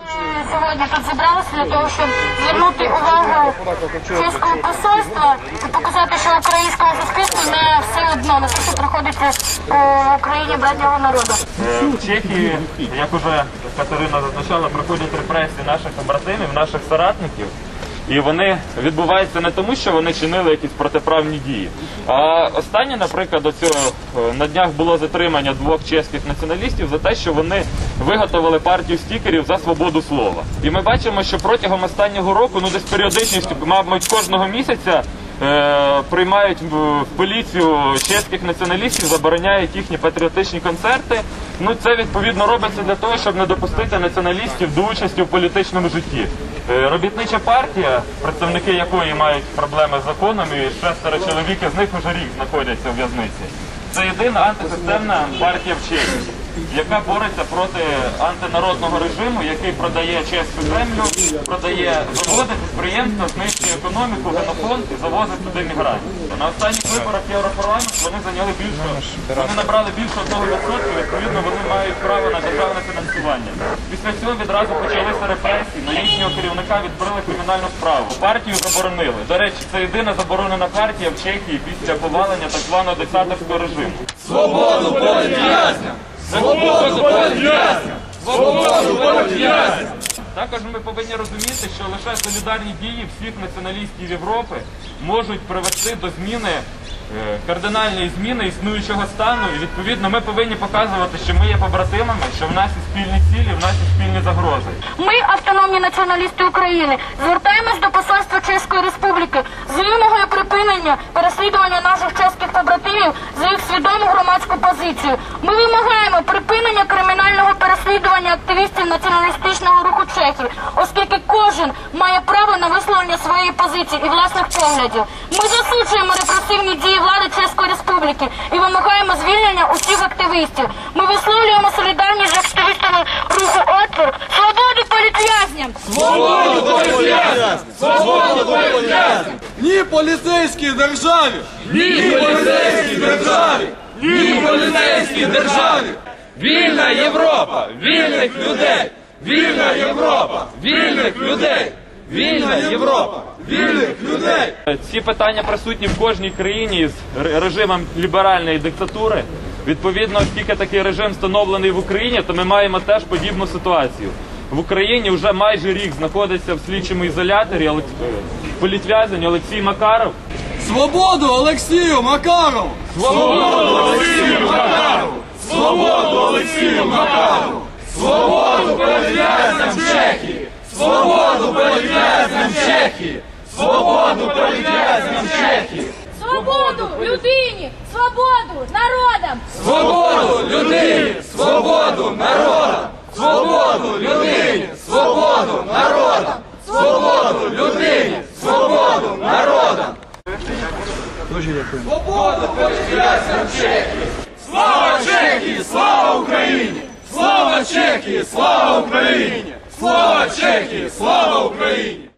Сьогодні тут зібралися для того, щоб звернути увагу чеського посольства і показати, що українському суспільству не все одно, на те, що е, в Україні братнього народу. Е, В Чехії, як уже Катерина зазначала, проходять репресії наших побратимів, наших соратників. І вони відбуваються не тому, що вони чинили якісь протиправні дії. А останнє, наприклад, оцього е, на днях було затримання двох чеських націоналістів за те, що вони виготовили партію стікерів за свободу слова. І ми бачимо, що протягом останнього року, ну десь періодичністю, мабуть, кожного місяця е, приймають в в поліцію чеських націоналістів, забороняють їхні патріотичні концерти. Ну це відповідно робиться для того, щоб не допустити націоналістів до участі в політичному житті. Е, Робітнича партія, представники якої мають проблеми з законом, і шестеро чоловік з них уже рік знаходяться в в'язниці. Це єдина антисистемна партія в Чехії, яка бореться проти антинародного режиму, який продає чеську землю, продає заводи, підприємства, знищує економіку, генофонд і завозить туди мігрантів. На останніх виборах Європарламент вони зайняли більше, вони набрали більше одного відсотку, відповідно вони мають право на державне фінансування. Після цього відразу почалися репресії, на їхнього керівника відкрили кримінальну справу. Партію заборонили. До речі, це єдина заборонена партія в Чехії після повалення так званого диктаторського режиму. Також ми повинні розуміти, що лише солідарні дії всіх націоналістів Європи можуть привести до зміни кардинальної зміни існуючого стану. І відповідно ми повинні показувати, що ми є побратимами, що в нас є спільні цілі, в нас є спільні загрози. Ми, автономні націоналісти України, звертаємось до посольства Чеської Республіки з вимогою припинення переслідування наших чеських побратимів за їх свідому громадську позицію. Ми вимагаємо припинення кримінального переслідування активістів націоналістичного руху Чехії, оскільки кожен має право на висловлення своєї позиції і власних поглядів. Ми засуджуємо репресивні дії влади Чеської Республіки і вимагаємо звільнення усіх активістів. Ми висловлюємо солідарність з активістами руху «Отпір», свободу політв'язням! Ні поліцейській державі! Ні поліцейській державі! Ні поліцейській державі! Вільна Європа! Вільних людей! Вільна Європа! Вільних людей! Вільна Європа! Вільних людей! Ці питання присутні в кожній країні з режимом ліберальної диктатури. Відповідно, оскільки такий режим встановлений в Україні, то ми маємо теж подібну ситуацію. В Україні вже майже рік знаходиться в слідчому ізоляторі політв'язень Олексій Макаров. Свободу Олексію Макарову! Свободу Олексію Макарову! Свободу Олексію Макарову! Свободу! Свободу політв'язням Чехії! Свободу політв'язням Чехії! Свободу людині, свободу народам. Свободу людині! Свободу народам! Свободу людині! Свободу народам! Свободу людині! Свободу народам! Свободу політв'язням Чехії! Слава Чехії! Слава Україні! Слава Чехії! Слава Україні! Слава Чехії! Слава Україні!